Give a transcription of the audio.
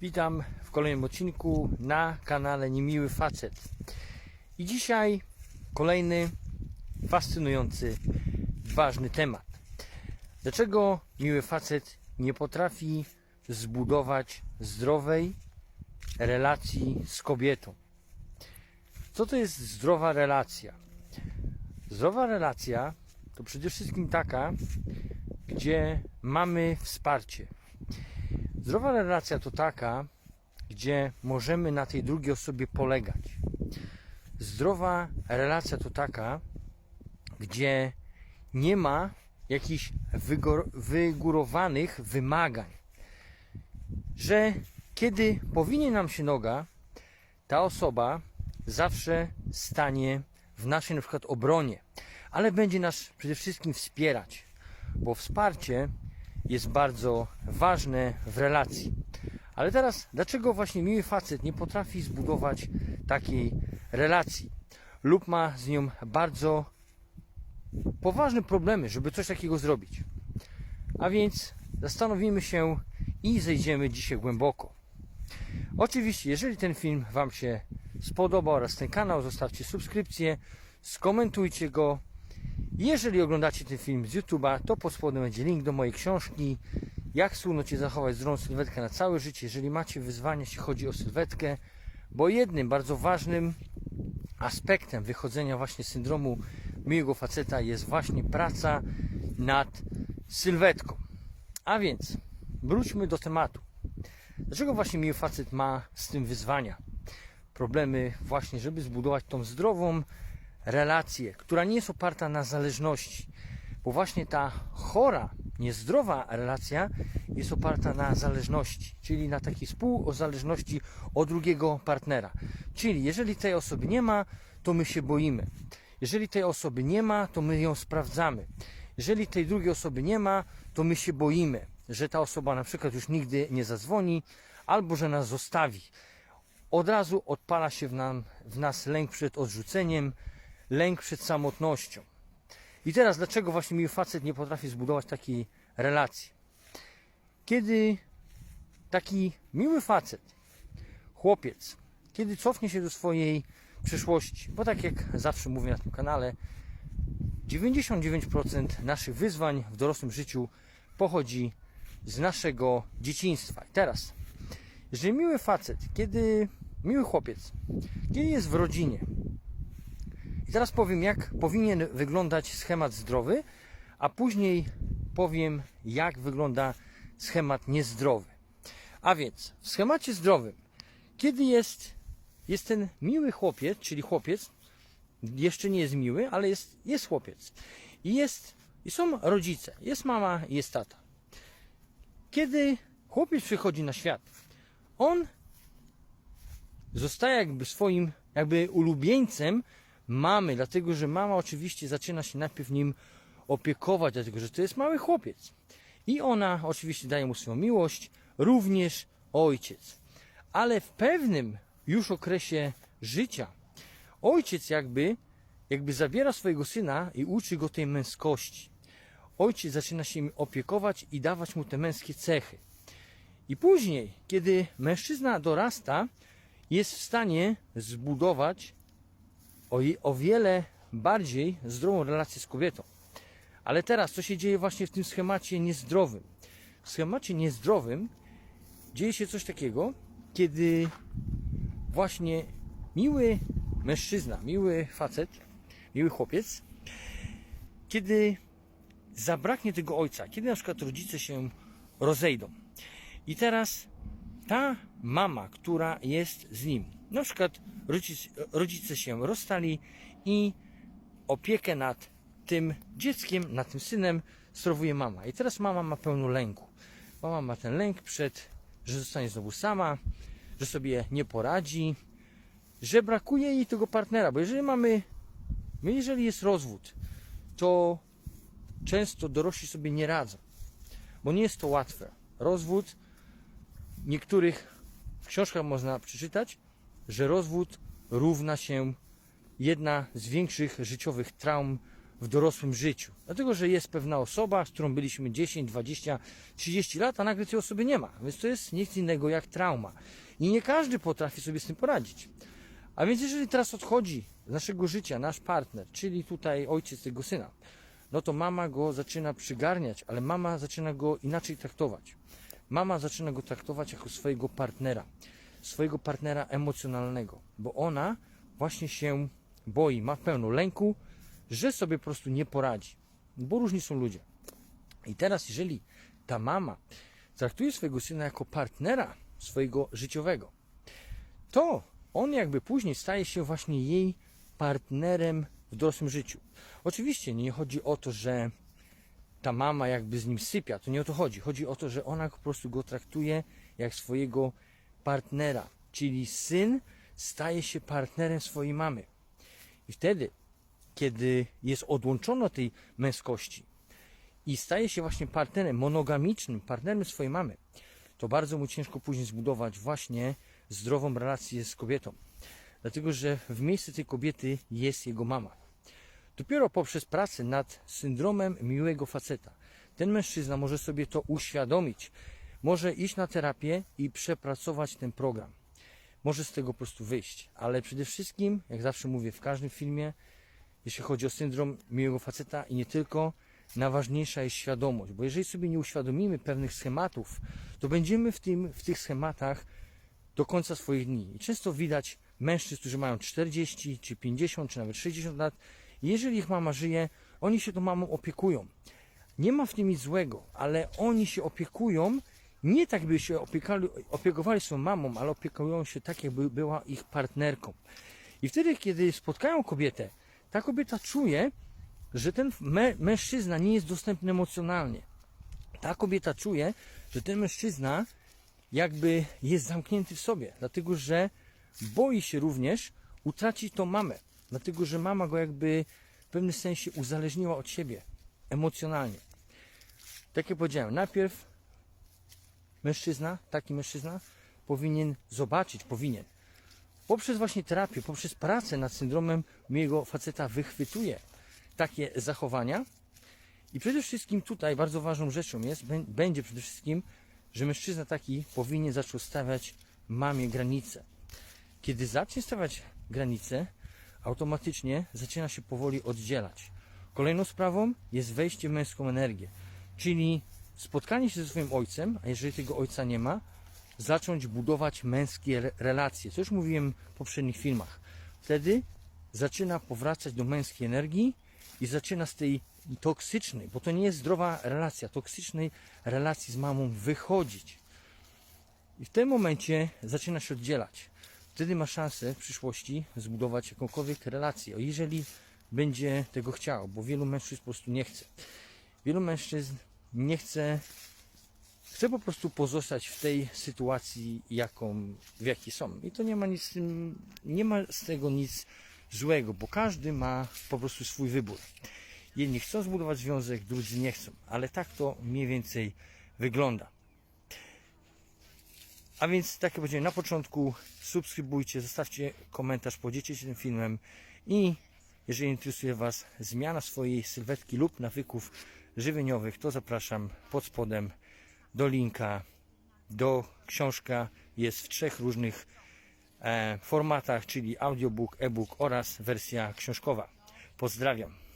Witam w kolejnym odcinku na kanale Niemiły Facet. I dzisiaj kolejny fascynujący, ważny temat. Dlaczego miły facet nie potrafi zbudować zdrowej relacji z kobietą? Co to jest zdrowa relacja? Zdrowa relacja to przede wszystkim taka, gdzie mamy wsparcie, Zdrowa relacja to taka, gdzie możemy na tej drugiej osobie polegać. Zdrowa relacja to taka, gdzie nie ma jakichś wygórowanych wymagań. Że kiedy powinie nam się noga, ta osoba zawsze stanie w naszej na przykład obronie, ale będzie nas przede wszystkim wspierać, bo wsparcie jest bardzo ważne w relacji. Ale teraz, dlaczego właśnie miły facet nie potrafi zbudować takiej relacji lub ma z nią bardzo poważne problemy, żeby coś takiego zrobić? A więc zastanowimy się i zejdziemy dzisiaj głęboko. Oczywiście, jeżeli ten film Wam się spodobał oraz ten kanał, zostawcie subskrypcję, skomentujcie go, jeżeli oglądacie ten film z YouTube'a, to pod spodem będzie link do mojej książki Jak sunąć i zachować zdrową sylwetkę na całe życie. Jeżeli macie wyzwania, jeśli chodzi o sylwetkę, bo jednym bardzo ważnym aspektem wychodzenia właśnie z syndromu miłego faceta jest właśnie praca nad sylwetką. A więc wróćmy do tematu. Dlaczego właśnie miły facet ma z tym wyzwania? Problemy właśnie, żeby zbudować tą zdrową relację, która nie jest oparta na zależności. Bo właśnie ta chora, niezdrowa relacja jest oparta na zależności, czyli na takiej współzależności od drugiego partnera. Czyli jeżeli tej osoby nie ma, to my się boimy. Jeżeli tej osoby nie ma, to my ją sprawdzamy. Jeżeli tej drugiej osoby nie ma, to my się boimy, że ta osoba na przykład już nigdy nie zadzwoni albo że nas zostawi. Od razu odpala się w, nam, w nas lęk przed odrzuceniem, lęk przed samotnością. I teraz dlaczego właśnie miły facet nie potrafi zbudować takiej relacji? Kiedy taki miły facet, chłopiec, kiedy cofnie się do swojej przeszłości, bo tak jak zawsze mówię na tym kanale, 99% naszych wyzwań w dorosłym życiu pochodzi z naszego dzieciństwa. I teraz, jeżeli miły facet, kiedy miły chłopiec, kiedy jest w rodzinie, i teraz powiem, jak powinien wyglądać schemat zdrowy, a później powiem, jak wygląda schemat niezdrowy. A więc w schemacie zdrowym, kiedy jest, jest ten miły chłopiec, czyli chłopiec, jeszcze nie jest miły, ale jest, jest chłopiec. I, jest, I są rodzice, jest mama i jest tata. Kiedy chłopiec przychodzi na świat, on zostaje jakby swoim jakby ulubieńcem mamy, dlatego że mama oczywiście zaczyna się najpierw nim opiekować, dlatego że to jest mały chłopiec. I ona oczywiście daje mu swoją miłość, również ojciec. Ale w pewnym już okresie życia ojciec jakby, jakby zabiera swojego syna i uczy go tej męskości. Ojciec zaczyna się im opiekować i dawać mu te męskie cechy. I później, kiedy mężczyzna dorasta, jest w stanie zbudować o, o wiele bardziej zdrową relację z kobietą. Ale teraz, co się dzieje właśnie w tym schemacie niezdrowym? W schemacie niezdrowym dzieje się coś takiego, kiedy właśnie miły mężczyzna, miły facet, miły chłopiec, kiedy zabraknie tego ojca, kiedy na przykład rodzice się rozejdą. I teraz ta mama, która jest z nim, na przykład rodzic, rodzice się rozstali i opiekę nad tym dzieckiem, nad tym synem sprawuje mama. I teraz mama ma pełno lęku. Mama ma ten lęk przed, że zostanie znowu sama, że sobie nie poradzi, że brakuje jej tego partnera, bo jeżeli mamy, my jeżeli jest rozwód, to często dorośli sobie nie radzą, bo nie jest to łatwe. Rozwód niektórych w książkach można przeczytać, że rozwód równa się jedna z większych życiowych traum w dorosłym życiu. Dlatego, że jest pewna osoba, z którą byliśmy 10, 20, 30 lat, a nagle tej osoby nie ma. Więc to jest nic innego jak trauma. I nie każdy potrafi sobie z tym poradzić. A więc jeżeli teraz odchodzi z naszego życia nasz partner, czyli tutaj ojciec tego syna, no to mama go zaczyna przygarniać, ale mama zaczyna go inaczej traktować. Mama zaczyna go traktować jako swojego partnera, swojego partnera emocjonalnego, bo ona właśnie się boi, ma pełno lęku, że sobie po prostu nie poradzi, bo różni są ludzie. I teraz, jeżeli ta mama traktuje swojego syna jako partnera swojego życiowego, to on jakby później staje się właśnie jej partnerem w dorosłym życiu. Oczywiście nie chodzi o to, że ta mama jakby z nim sypia, to nie o to chodzi. Chodzi o to, że ona po prostu go traktuje jak swojego partnera, czyli syn staje się partnerem swojej mamy. I wtedy, kiedy jest odłączony od tej męskości i staje się właśnie partnerem monogamicznym, partnerem swojej mamy, to bardzo mu ciężko później zbudować właśnie zdrową relację z kobietą. Dlatego, że w miejscu tej kobiety jest jego mama. Dopiero poprzez pracę nad syndromem miłego faceta ten mężczyzna może sobie to uświadomić, może iść na terapię i przepracować ten program. Może z tego po prostu wyjść, ale przede wszystkim, jak zawsze mówię w każdym filmie, jeśli chodzi o syndrom miłego faceta i nie tylko, najważniejsza jest świadomość, bo jeżeli sobie nie uświadomimy pewnych schematów, to będziemy w, tym, w tych schematach do końca swoich dni. I często widać mężczyzn, którzy mają 40, czy 50, czy nawet 60 lat. Jeżeli ich mama żyje, oni się tą mamą opiekują. Nie ma w tym nic złego, ale oni się opiekują nie tak, by się opiekali, opiekowali swoją mamą, ale opiekują się tak, jakby była ich partnerką. I wtedy, kiedy spotkają kobietę, ta kobieta czuje, że ten mę- mężczyzna nie jest dostępny emocjonalnie. Ta kobieta czuje, że ten mężczyzna jakby jest zamknięty w sobie, dlatego że boi się również utracić tą mamę, dlatego że mama go jakby w pewnym sensie uzależniła od siebie emocjonalnie. Tak jak powiedziałem, najpierw mężczyzna, taki mężczyzna powinien zobaczyć, powinien poprzez właśnie terapię, poprzez pracę nad syndromem miłego faceta wychwytuje takie zachowania i przede wszystkim tutaj bardzo ważną rzeczą jest, bę- będzie przede wszystkim, że mężczyzna taki powinien zacząć stawiać mamie granice. Kiedy zacznie stawiać granice, automatycznie zaczyna się powoli oddzielać. Kolejną sprawą jest wejście w męską energię, czyli spotkanie się ze swoim ojcem, a jeżeli tego ojca nie ma, zacząć budować męskie re- relacje, co już mówiłem w poprzednich filmach. Wtedy zaczyna powracać do męskiej energii i zaczyna z tej toksycznej, bo to nie jest zdrowa relacja, toksycznej relacji z mamą wychodzić. I w tym momencie zaczyna się oddzielać. Wtedy ma szansę w przyszłości zbudować jakąkolwiek relację, jeżeli będzie tego chciał, bo wielu mężczyzn po prostu nie chce. Wielu mężczyzn nie chce, chce po prostu pozostać w tej sytuacji, jaką, w jakiej są. I to nie ma nic z tym, nie ma z tego nic złego, bo każdy ma po prostu swój wybór. Jedni chcą zbudować związek, drudzy nie chcą, ale tak to mniej więcej wygląda. A więc, tak jak powiedziałem na początku, subskrybujcie, zostawcie komentarz, podzielcie się tym filmem i jeżeli interesuje Was zmiana swojej sylwetki lub nawyków żywieniowych, to zapraszam pod spodem do linka, do książka. Jest w trzech różnych e, formatach, czyli audiobook, e-book oraz wersja książkowa. Pozdrawiam.